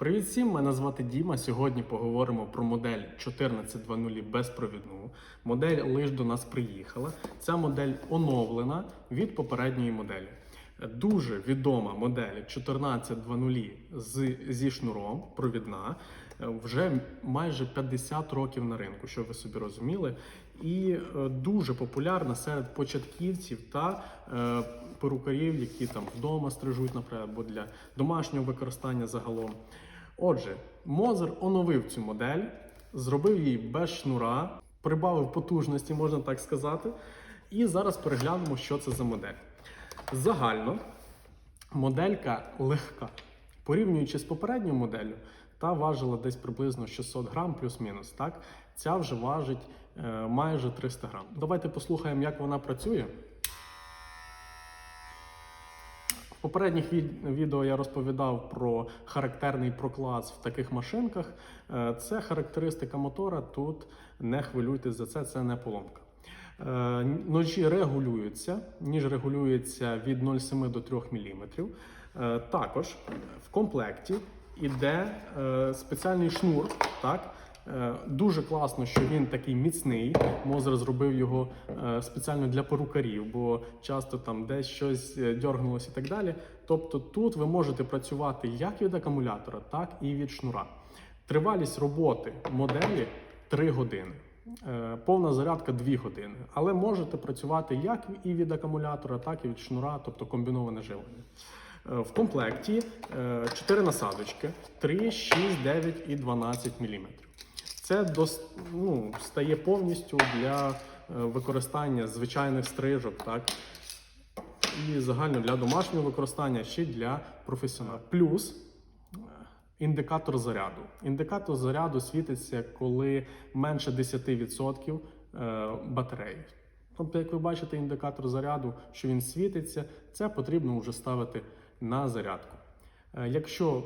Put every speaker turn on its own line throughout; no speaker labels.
Привіт всім, мене звати Діма. Сьогодні поговоримо про модель 1420 безпровідну. Модель лиш до нас приїхала. Ця модель оновлена від попередньої моделі. Дуже відома модель 1420 з, зі шнуром, провідна, вже майже 50 років на ринку, щоб ви собі розуміли, і е, дуже популярна серед початківців та е, перукарів, які там вдома стрижуть, наприклад, або для домашнього використання загалом. Отже, Мозер оновив цю модель, зробив її без шнура, прибавив потужності, можна так сказати. І зараз переглянемо, що це за модель. Загально моделька легка. Порівнюючи з попередньою моделлю, та важила десь приблизно 600 грам плюс-мінус. Так? Ця вже важить е, майже 300 грам. Давайте послухаємо, як вона працює. Попередніх відео я розповідав про характерний проклас в таких машинках. Е, Це характеристика мотора. Тут не хвилюйтесь за це, це не поломка. Е, Ножі регулюються, ніж регулюється від 0,7 до 3 мм. Також в комплекті йде е, спеціальний шнур. Так? Е, Дуже класно, що він такий міцний. Мозер зробив його е, спеціально для перукарів, бо часто там десь щось е, дьоргнулося і так далі. Тобто тут ви можете працювати як від акумулятора, так і від шнура. Тривалість роботи моделі 3 години. Повна зарядка 2 години. Але можете працювати як і від акумулятора, так і від шнура, тобто комбіноване живлення. В комплекті 4 насадочки: 3, 6, 9 і 12 мм. Це дос, ну, стає повністю для е, використання звичайних стрижок, так? І загально для домашнього використання, ще для професіоналів. Плюс е, індикатор заряду. Індикатор заряду світиться, коли менше 10% е, батареї. Тобто, як ви бачите, індикатор заряду, що він світиться, це потрібно вже ставити на зарядку. Е, Якщо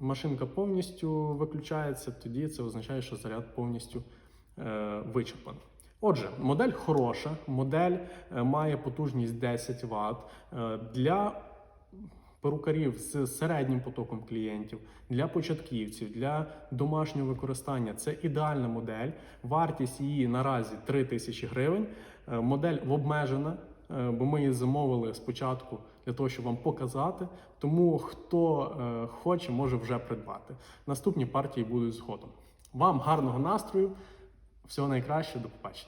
машинка повністю виключається, тоді це означає, що заряд повністю е, вичерпаний. Отже, модель хороша, модель е, має потужність 10 Вт. Для перукарів з середнім потоком клієнтів, для початківців, для домашнього використання це ідеальна модель. Вартість її наразі 3 тисячі гривень. Модель обмежена, бо ми її замовили спочатку для того, щоб вам показати. Тому хто е, хоче, може вже придбати. Наступні партії будуть згодом. Вам гарного настрою, всього найкращого, до побачення.